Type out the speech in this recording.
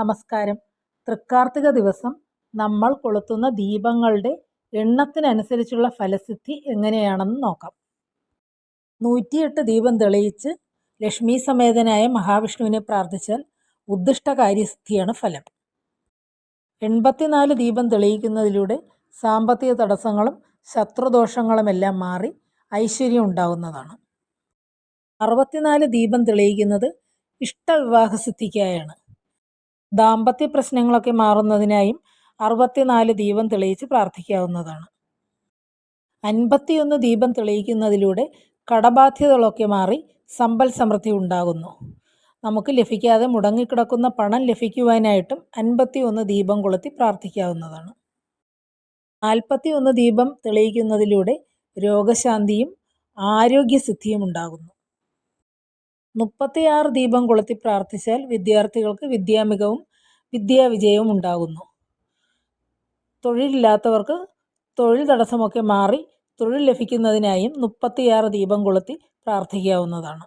നമസ്കാരം. തൃക്കാർത്തിക ദിവസം നമ്മൾ കൊളുത്തുന്ന ദീപങ്ങളുടെ എണ്ണത്തിനനുസരിച്ചുള്ള ഫലസിദ്ധി എങ്ങനെയാണെന്ന് നോക്കാം. നൂറ്റിയെട്ട് ദീപം തെളിയിച്ച് ലക്ഷ്മി സമേതനായ മഹാവിഷ്ണുവിനെ പ്രാർത്ഥിച്ചാൽ ഉദ്ദിഷ്ടകാര്യസിദ്ധിയാണ് ഫലം. എൺപത്തിനാല് ദീപം തെളിയിക്കുന്നതിലൂടെ സാമ്പത്തിക തടസ്സങ്ങളും ശത്രുദോഷങ്ങളുമെല്ലാം മാറി ഐശ്വര്യം ഉണ്ടാകുന്നതാണ് അറുപത്തിനാല് ദീപം തെളിയിക്കുന്നത് ഇഷ്ടവിവാഹസിദ്ധിക്കായാണ്. ദാമ്പത്യ പ്രശ്നങ്ങളൊക്കെ മാറുന്നതിനായും അറുപത്തിനാല് ദീപം തെളിയിച്ച് പ്രാർത്ഥിക്കാവുന്നതാണ്. അൻപത്തിയൊന്ന് ദീപം തെളിയിക്കുന്നതിലൂടെ കടബാധ്യതകളൊക്കെ മാറി സമ്പൽ സമൃദ്ധി ഉണ്ടാകുന്നു. നമുക്ക് ലഭിക്കാതെ മുടങ്ങിക്കിടക്കുന്ന പണം ലഭിക്കുവാനായിട്ടും അൻപത്തി ഒന്ന് ദീപം കൊളുത്തി പ്രാർത്ഥിക്കാവുന്നതാണ്. നാൽപ്പത്തി ഒന്ന് ദീപം തെളിയിക്കുന്നതിലൂടെ രോഗശാന്തിയും ആരോഗ്യസിദ്ധിയും ഉണ്ടാകുന്നു. മുപ്പത്തിയാറ് ദീപം കൊളുത്തി പ്രാർത്ഥിച്ചാൽ വിദ്യാർത്ഥികൾക്ക് വിദ്യാമികവും വിദ്യാവിജയവും ഉണ്ടാകുന്നു. തൊഴിലില്ലാത്തവർക്ക് തൊഴിൽ തടസ്സമൊക്കെ മാറി തൊഴിൽ ലഭിക്കുന്നതിനായും മുപ്പത്തിയാറ് ദീപം കൊളുത്തി പ്രാർത്ഥിക്കാവുന്നതാണ്.